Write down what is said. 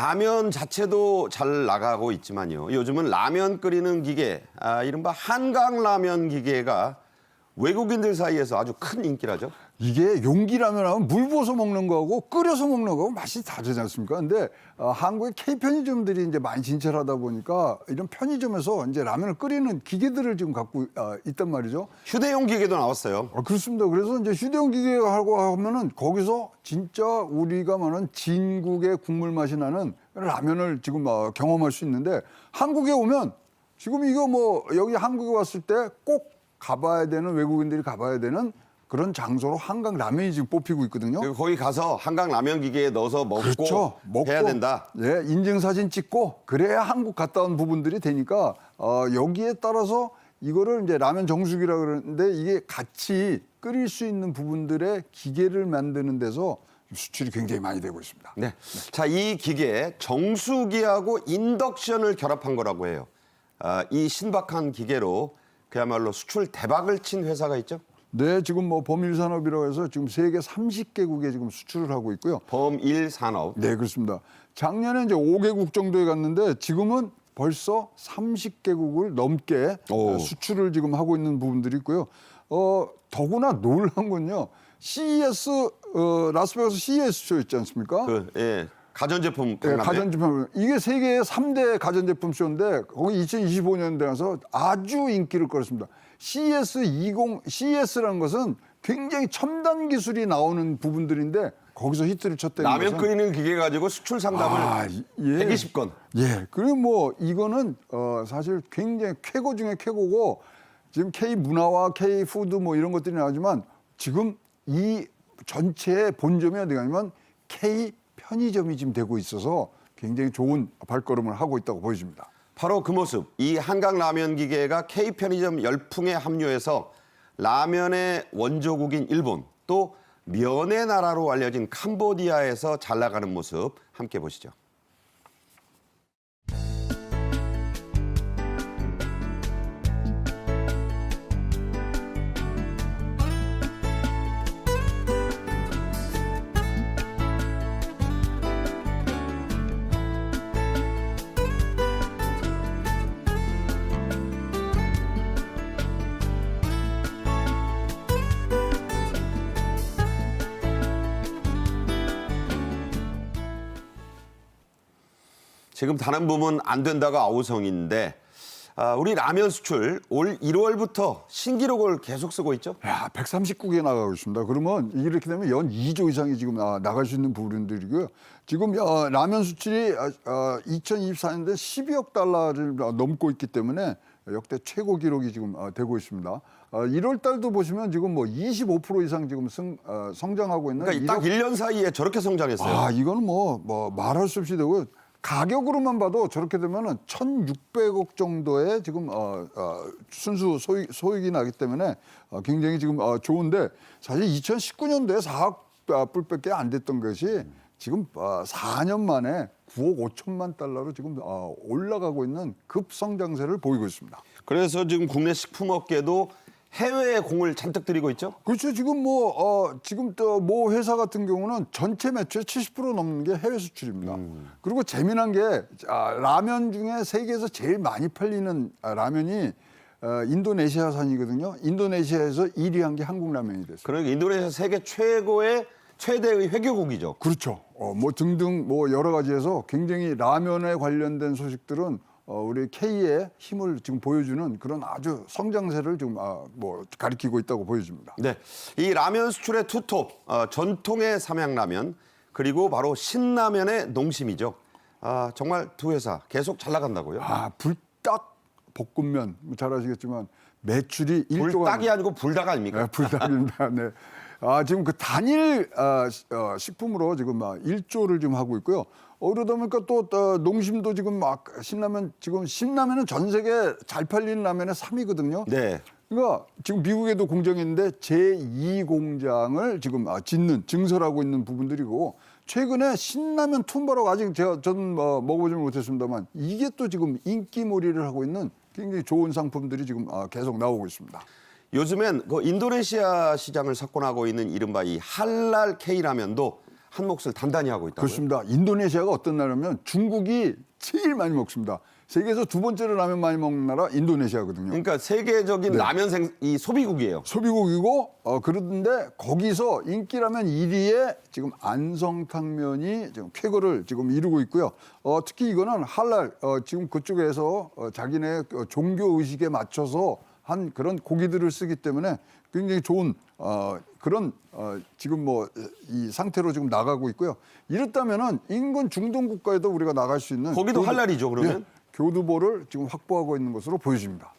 라면 자체도 잘 나가고 있지만요. 요즘은 라면 끓이는 기계, 아, 이른바 한강 라면 기계가 외국인들 사이에서 아주 큰 인기라죠. 이게 용기라면 하면 물 부어서 먹는 거하고 끓여서 먹는 거하고 맛이 다르지 않습니까? 근데 어, 한국의 K 편의점들이 이제 많이 진출하다 보니까 이런 편의점에서 이제 라면을 끓이는 기계들을 지금 갖고 어, 있단 말이죠. 휴대용 기계도 나왔어요. 아, 그렇습니다. 그래서 이제 휴대용 기계하고 하면은 거기서 진짜 우리가 말하는 진국의 국물 맛이 나는 라면을 지금 어, 경험할 수 있는데 한국에 오면 지금 이거 뭐 여기 한국에 왔을 때 꼭 가봐야 되는 외국인들이 가봐야 되는 그런 장소로 한강 라면이 지금 뽑히고 있거든요. 그리고 거기 가서 한강 라면 기계에 넣어서 먹고, 그렇죠. 먹고 해야 된다. 예, 인증 사진 찍고 그래야 한국 갔다 온 부분들이 되니까 어, 여기에 따라서 이거를 이제 라면 정수기라 그러는데 이게 같이 끓일 수 있는 부분들의 기계를 만드는 데서 수출이 굉장히 많이 되고 있습니다. 네. 자, 이 기계 정수기하고 인덕션을 결합한 거라고 해요. 아, 이 신박한 기계로 그야말로 수출 대박을 친 회사가 있죠. 네, 지금 뭐 범일 산업이라고 해서 지금 세계 30개국에 지금 수출을 하고 있고요. 범일 산업. 네, 그렇습니다. 작년에 이제 5개국 정도에 갔는데 지금은 벌써 30개국을 넘게 오. 어, 수출을 지금 하고 있는 부분들이 있고요. 어, 더구나 놀란 건요. CES 어, 라스베가스 CES 쇼 있지 않습니까? 그 예. 가전제품 네, 박람회. 가전제품 이게 세계의 3대 가전제품 쇼인데 거기 2025년도에 가서 아주 인기를 끌었습니다. CES 20 CES라는 것은 굉장히 첨단 기술이 나오는 부분들인데 거기서 히트를 쳤다는 라면 것은 끓이는 기계 가지고 수출 상담을 아, 예. 120건. 예. 그리고 뭐 이거는 어 사실 굉장히 쾌고 중에 쾌고고 지금 K 문화와 K 푸드 뭐 이런 것들이 나오지만 지금 이 전체의 본점이 어디 가냐면 K 편의점이 지금 되고 있어서 굉장히 좋은 발걸음을 하고 있다고 보여집니다. 바로 그 모습. 이 한강 라면 기계가 K 편의점 열풍에 합류해서 라면의 원조국인 일본 또 면의 나라로 알려진 캄보디아에서 잘 나가는 모습 함께 보시죠. 지금 다른 부문 안 된다가 아우성인데 아, 우리 라면 수출 올 1월부터 신기록을 계속 쓰고 있죠. 야, 139개 나가고 있습니다. 그러면 이렇게 되면 연 2조 이상이 지금 나, 나갈 수 있는 부분들이고요. 지금 어, 라면 수출이 어, 어, 2024년도에 12억 달러를 넘고 있기 때문에 역대 최고 기록이 지금 어, 되고 있습니다. 어, 1월 달도 보시면 지금 뭐 25% 이상 지금 승, 어, 성장하고 있는 그러니까 딱 1년 사이에 저렇게 성장했어요. 아, 이거는 뭐, 뭐 말할 수 없이 되고요. 가격으로만 봐도 저렇게 되면은 1,600억 정도의 지금 어, 어, 순수 소익, 소익이 나기 때문에 어, 굉장히 지금 어, 좋은데 사실 2019년도에 4억 아, 불밖에 안 됐던 것이 지금 어, 4년 만에 9억 5천만 달러로 지금 어, 올라가고 있는 급성장세를 보이고 있습니다. 그래서 지금 국내 식품업계도 해외에 공을 잔뜩 들이고 있죠. 그렇죠. 지금 뭐, 어, 지금 또 모 회사 같은 경우는 전체 매출의 70% 넘는 게 해외 수출입니다. 그리고 재미난 게 아, 라면 중에 세계에서 제일 많이 팔리는 아, 라면이 어, 인도네시아산이거든요. 인도네시아에서 1위 한 게 한국 라면이 됐어요. 그러니까 인도네시아 세계 최고의 최대의 회교국이죠. 그렇죠. 어, 뭐 등등 뭐 여러 가지에서 굉장히 라면에 관련된 소식들은 어, 우리 K의 힘을 지금 보여주는 그런 아주 성장세를 지금 아, 뭐 가리키고 있다고 보여집니다. 네, 이 라면 수출의 투톱 어, 전통의 삼양라면 그리고 바로 신라면의 농심이죠. 아 정말 두 회사 계속 잘 나간다고요. 아, 불닭 볶음면 뭐잘 아시겠지만 매출이 1조가 불닭이 아니고 불닭 아닙니까? 네, 불닭입니다. 네. 아, 지금 그 단일 아, 시- 어, 식품으로 지금 막 1조를 지금 하고 있고요. 어, 그러다 보니까 또 어, 농심도 지금 막 신라면 지금 신라면은 전 세계 잘 팔리는 라면의 3위거든요. 네. 그러니까 지금 미국에도 공장이 있는데 제2 공장을 지금 아, 짓는 증설하고 있는 부분들이고 최근에 신라면 툼바라고 아직 제가 저는 뭐 먹어보지 못했습니다만 이게 또 지금 인기몰이를 하고 있는 굉장히 좋은 상품들이 지금 아, 계속 나오고 있습니다. 요즘엔 그 인도네시아 시장을 석권하고 있는 이른바 이 할랄 K 라면도 한 몫을 단단히 하고 있다고요. 그렇습니다. 인도네시아가 어떤 나라냐면 중국이 제일 많이 먹습니다. 세계에서 두 번째로 라면 많이 먹는 나라 인도네시아거든요. 그러니까 세계적인 네. 라면 생, 이 소비국이에요. 소비국이고 어 그런데 거기서 인기라면 1위에 지금 안성탕면이 지금 쾌거를 지금 이루고 있고요. 어 특히 이거는 할랄 어 지금 그쪽에서 어 자기네 그 종교 의식에 맞춰서 한 그런 고기들을 쓰기 때문에 굉장히 좋은 어 그런 어 지금 뭐 이 상태로 지금 나가고 있고요. 이렇다면은 인근 중동 국가에도 우리가 나갈 수 있는 거기도 할랄이죠, 그러면? 예, 교두보를 지금 확보하고 있는 것으로 보여집니다.